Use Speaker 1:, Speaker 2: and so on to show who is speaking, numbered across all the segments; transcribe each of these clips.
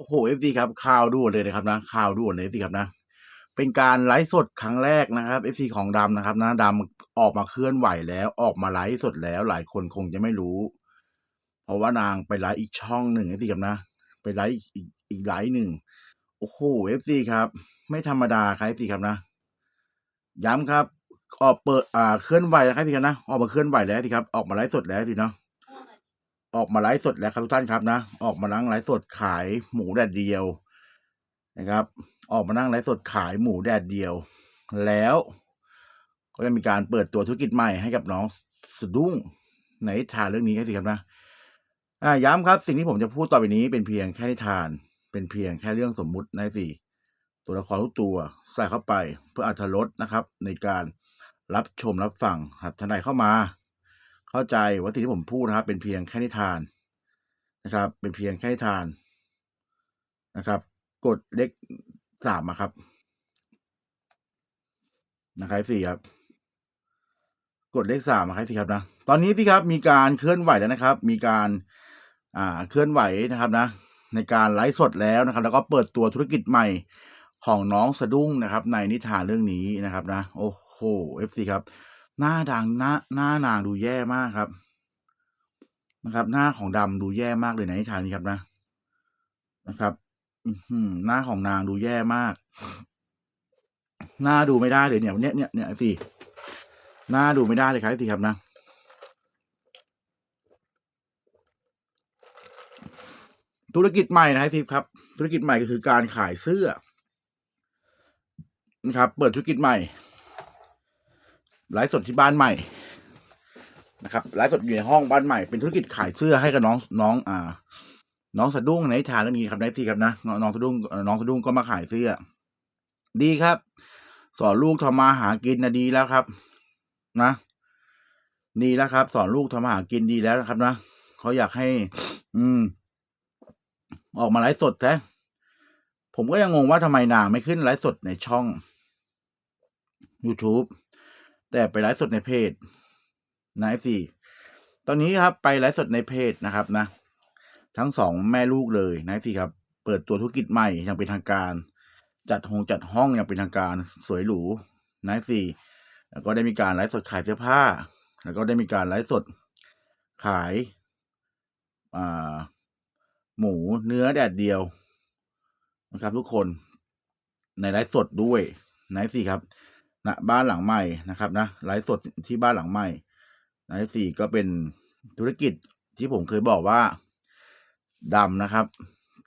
Speaker 1: โอ้โหเอฟซีครับข่าวด่วนเลยนะครับนะข่าวด่วนเลยเอฟซีครับนะ เป็นการไลฟ์สดครั้งแรกนะครับเอฟซีของดำนะครับนะดำออกมาเคลื่อนไหวแล้วออกมาไลฟ์สดแล้ว หลายคนคงจะไม่รู้ เพราะว่านางไปไลฟ์อีกช่องหนึ่งเอฟซีครับนะ ไปไลฟ์อีกอีกไลฟ์หนึ่งโอ้โหเอฟซีครับ ไม่ธรรมดาครับเอฟซีครับนะ ย้ำครับ ออกเปิดอ่าเคลื่อนไหวแล้วครับพี่ครับนะออกมาเคลื่อนไหวแล้วสิครับออกมาไลฟ์สดแล้วสิเนาะ ออกมาไลฟ์สดแล้วครับทุกท่านครับนะ ออกมานั่งไลฟ์สดขายหมูแดดเดียวนะครับ ออกมานั่งไลฟ์สดขายหมูแดดเดียว แล้วก็จะมีการเปิดตัวธุรกิจใหม่ให้กับน้องสะดุ้งในนิทานเรื่องนี้ครับสิครับนะอ่าย้ำครับ สิ่งที่ผมจะพูดต่อไปนี้เป็นเพียงแค่นิทาน เป็นเพียงแค่เรื่องสมมุตินะสิตัวละครทุกตัวใส่เข้าไปเพื่ออัธรสนะครับ ในการรับชมรับฟังครับท่านใดเข้ามา เข้าใจว่าสิ่งที่ผมพูดนะครับ เป็นเพียงแค่นิทานนะครับ เป็นเพียงแค่นิทานนะครับ กดเลขสามมาครับนะครับสี่ครับ กดเลขสามมาครับพี่ครับนะตอนนี้พี่ครับมีการเคลื่อนไหวแล้วนะครับ มีการอ่าเคลื่อนไหวนะครับนะ ในการไลฟ์สดแล้วนะครับ แล้วก็เปิดตัวธุรกิจใหม่ของน้องสะดุ้งนะครับ ในนิทานเรื่องนี้นะครับนะ โอ้โหเอฟซีครับ หน้าดังหน้าหน้านางดูแย่มากครับ นะครับ หน้าของดำดูแย่มากเลยในนิทานนี้ครับนะนะครับอืหน้าของนางดูแย่มาก หน้าดูไม่ได้เลยเนี่ยเนี่ยเนี่ยเนี่ยไอ้พี่หน้าดูไม่ได้เลยครับไอ้พี่ครับนะธุรกิจใหม่นะไอ้พี่ครับ ธุรกิจใหม่ก็คือการขายเสื้อนะครับ เปิดธุรกิจใหม่ ไลฟ์สดที่บ้านใหม่นะครับไลฟ์สดอยู่ในห้องบ้านใหม่เป็นธุรกิจขายเสื้อให้กับน้องน้อง อ่า น้องสะดุ้งในนิทานเรื่องนี้ครับในที่ครับนะน้องสะดุ้งน้องสะดุ้งก็มาขายเสื้อ ดีครับ สอนลูกทำมาหากินนะดีแล้วครับ นะดีแล้วครับ สอนลูกทำมาหากินดีแล้วนะครับนะเขาอยากให้ อืม ออกมาไลฟ์สดแท้ผมก็ยังงงว่าทำไมนางไม่ขึ้นไลฟ์สดในช่อง YouTube แต่ไปไลฟ์สดในเพจนะไอซีตอนนี้ครับไปไลฟ์สดในเพจนะครับนะ ทั้งสองแม่ลูกเลยนะพี่ครับ เปิดตัวธุรกิจใหม่อย่างเป็นทางการ จัดหงจัดห้องอย่างเป็นทางการสวยหรูนะพี่แล้วก็ได้มีการไลฟ์สดขายเสื้อผ้า แล้วก็ได้มีการไลฟ์สดขายอ่าหมูเนื้อแดดเดียวนะครับทุกคนในไลฟ์สดด้วยนะพี่ครับ ณบ้านหลังใหม่นะครับนะไลฟ์สดที่บ้านหลังใหม่นะพี่ก็เป็นธุรกิจที่ผมเคยบอกว่าดำนะครับ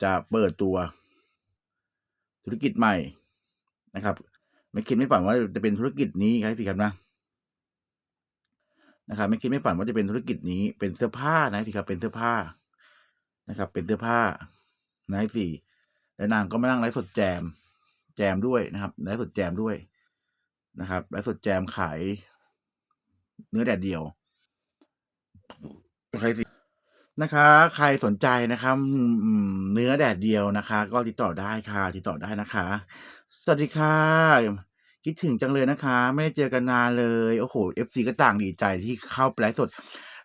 Speaker 1: จะเปิดตัว ธุรกิจใหม่นะครับ ไม่คิดไม่ฝันว่าจะเป็นธุรกิจนี้ครับพี่ครับนะนะครับ ไม่คิดไม่ฝันว่าจะเป็นธุรกิจนี้ เป็นเสื้อผ้านะพี่ครับ เป็นเสื้อผ้านะครับ เป็นเสื้อผ้านะพี่และนางก็มานั่งไลฟ์สดแจม แจมด้วยนะครับไลฟ์สดแจมด้วย นะครับไลฟ์สดแจมขายเนื้อแดดเดียวใครสินะคะ ใครสนใจนะครับเนื้อแดดเดียวนะคะ ก็ติดต่อได้ค่ะ ติดต่อได้นะคะ สวัสดีค่ะคิดถึงจังเลยนะคะ ไม่ได้เจอกันนานเลยโอ้โห FC ก็ต่างดีใจที่เข้าไลฟ์สด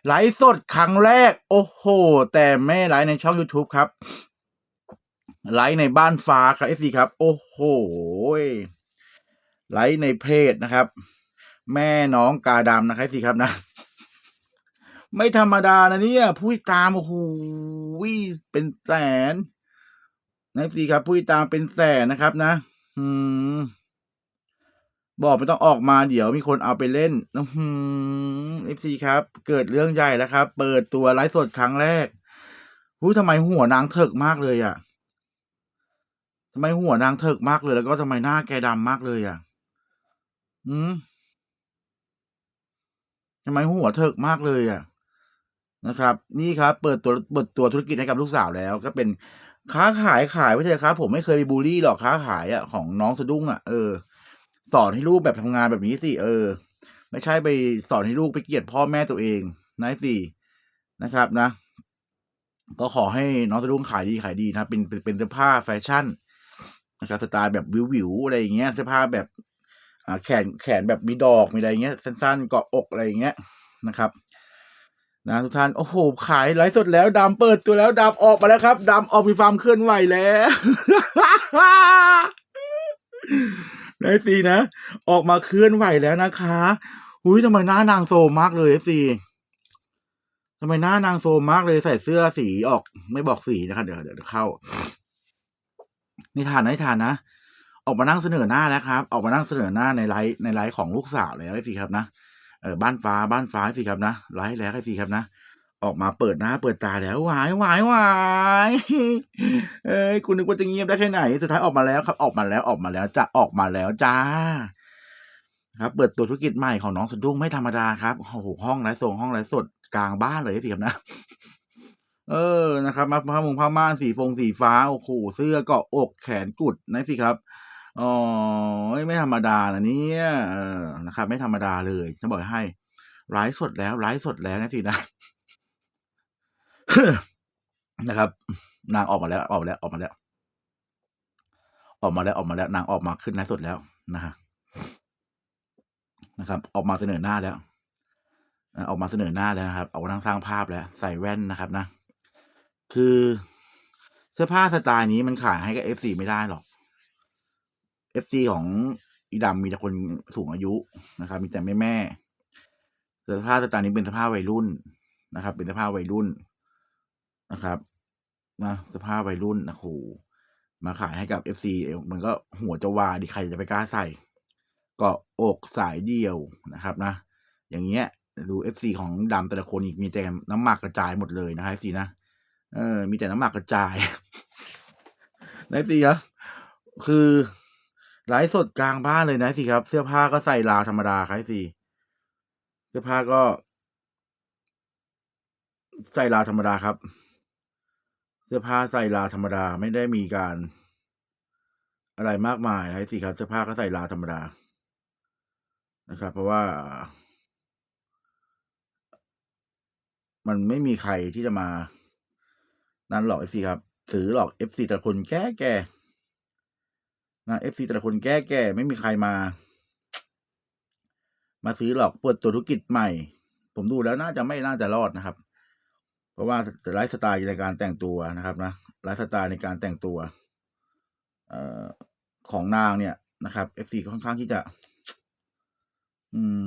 Speaker 1: ไลฟ์สดครั้งแรก โอ้โห แต่ไม่ไลฟ์ในช่อง YouTube ครับ ไลฟ์ในบ้านฟ้าครับ FC ครับ โอ้โห ไลฟ์ในเพจนะครับ แม่น้องกาดำนะครับ FC ครับนะ ไม่ธรรมดานะเนี่ยผู้ตามโอ้โหเป็นแสนนะสิครับผู้ติดตามเป็นแสนนะครับ นะ อืมบอกไม่ต้องออกมาเดี๋ยวมีคนเอาไปเล่นอืมเอฟซีครับ เกิดเรื่องใหญ่แล้วครับ เปิดตัวไลฟ์สดครั้งแรกหูทำไมหัวนางเถิกมากเลยอะทำไมหัวนางเถิกมากเลย แล้วก็ทำไมหน้าแกดำมากเลยอะ อืม ทำไมหัวเถิกมากเลยอะนะครับ นี่ครับ เปิดตัว เปิดตัวธุรกิจให้กับลูกสาวแล้ว ก็เป็นค้าขายขายไว้เถอะครับ ผมไม่เคยไปบูลลี่หรอกค้าขายอะของน้องสะดุ้งอะเออ สอนให้ลูกแบบทำงานแบบนี้สิ เออ ไม่ใช่ไปสอนให้ลูกไปเกลียดพ่อแม่ตัวเองนะสินะครับนะ ก็ขอให้น้องสะดุ้งขายดีขายดีนะเป็นเป็นเป็นเสื้อผ้าแฟชั่นนะครับสไตล์แบบวิววิวๆอะไรอย่างเงี้ยเสื้อผ้าแบบ แขนแขนแบบมีดอกมีอะไรเงี้ย สั้นๆเกาะอกอะไรอย่างเงี้ยนะครับนะทุกท่านโอ้โหขายไลฟ์สดแล้วดำเปิดตัวแล้วดำออกมาแล้วครับดำออกมีความเคลื่อนไหวแล้วไอซีนะ ออกมาเคลื่อนไหวแล้วนะคะอุ้ยทำไมหน้านางโซมากเลยไอซีทำไมหน้านางโซมากเลยใส่เสื้อสีออก ไม่บอกสีนะครับเดี๋ยวเดี๋ยวเดี๋ยวเข้านิทานนะนิทานนะ ออกมานั่งเสนอหน้าแล้วครับ ออกมานั่งเสนอหน้าในไลฟ์ในไลฟ์ของลูกสาวแล้วสิครับนะเออบ้านฟ้าบ้านฟ้าไอ้สิครับนะไลฟ์แล้วไอ้สิครับนะ ออกมาเปิดหน้าเปิดตาแล้วหวายหวายหวายเอ้ยคุณนึกว่าจะเงียบได้แค่ไหน สุดท้ายออกมาแล้วครับ ออกมาแล้วออกมาแล้วจะออกมาแล้วจ้า ครับ เปิดตัวธุรกิจใหม่ของน้องสะดุ้งไม่ธรรมดาครับโอ้โหห้องไลฟ์ส่งห้องไลฟ์สดกลางบ้านเลยไอ้สิครับนะเออ นะครับมาผ้ามุงผ้าม่านสีฟงสีฟ้า โอ้โห เสื้อเกาะอก แขนกุดนะสิครับ อ๋อไม่ธรรมดานะเนี่ยเออนะครับ ไม่ธรรมดาเลยจะบอกให้ไลฟ์สดแล้วไลฟ์สดแล้วนะสินะนะครับ นางออกมาแล้วออกมาแล้วออกมาแล้ว ออกมาแล้วออกมาแล้ว นางออกมาขึ้นไลฟ์สดแล้วนะฮะนะครับ ออกมาเสนอหน้าแล้วออกมาเสนอหน้าแล้วนะครับ ออกมานั่งสร้างภาพแล้ว ใส่แว่นนะครับนะ คือเสื้อผ้าสไตล์นี้มันขายให้กับเอฟซีไม่ได้หรอก เอฟซีของอีดำมีแต่คนสูงอายุนะครับ มีแต่แม่แม่ๆสื้อผ้าสไตล์นี้เป็นสื้อผ้าวัยรุ่นนะครับ เป็นสื้อผ้าวัยรุ่นนะครับนะสื้อผ้าวัยรุ่นนะครูมาขายให้กับเอฟซีมันก็หัวจะวาดิใครจะไปกล้าใส่ก็อกสายเดียวนะครับนะ อย่างเงี้ย ดูเอฟซีของดำแต่ละคนอีกมีแต่น้ำหมักกระจายหมดเลยนะครับเอฟซีนะเออ มีแต่น้ำหมักกระจายนะสิครับคือ ไลฟ์สดกลางบ้านเลยนะสิครับ เสื้อผ้าก็ใส่ลาวธรรมดาครับสิเสื้อผ้าก็ ใส่ลาวธรรมดาครับ เสื้อผ้าใส่ลาวธรรมดาไม่ได้มีการ อะไรมากมายนะสิครับ เสื้อผ้าก็ใส่ลาวธรรมดานะครับ เพราะว่า มันไม่มีใครที่จะมา นั่นหรอกเอฟซีครับ ซื้อหรอกเอฟซีแต่ละคนแก่แก่ นะเอฟซีแต่ละคนแก่แก่ไม่มีใครมา มาซื้อหรอกเปิดตัวธุรกิจใหม่ ผมดูแล้วน่าจะไม่น่าจะรอดนะครับ เพราะว่าไลฟ์สไตล์ในการแต่งตัวนะครับนะไลฟ์สไตล์ในการแต่งตัวเอ่อของนางเนี่ยนะครับเอฟซีค่อนข้างที่จะ อืม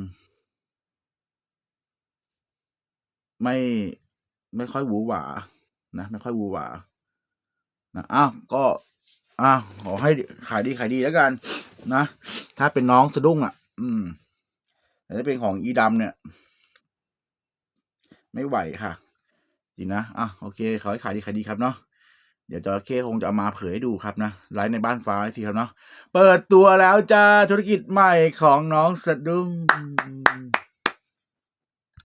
Speaker 1: ไม่ไม่ค่อยหวือหวานะ ไม่ค่อยหวือหวานะอ้าวก็ อ้าวขอให้ขายดีขายดีแล้วกัน นะ ถ้าเป็นน้องสะดุ้งอะ อืมแต่ถ้าเป็นของอีดำเนี่ย ไม่ไหวค่ะจริงนะอะโอเคขอให้ขายดีขายดีครับเนาะเดี๋ยวจระเข้คงจะเอามาเผยให้ดูครับนะไลฟ์ในบ้านฟ้าสิครับเนาะเปิดตัวแล้วจ้าธุรกิจใหม่ของน้องสะดุ้ง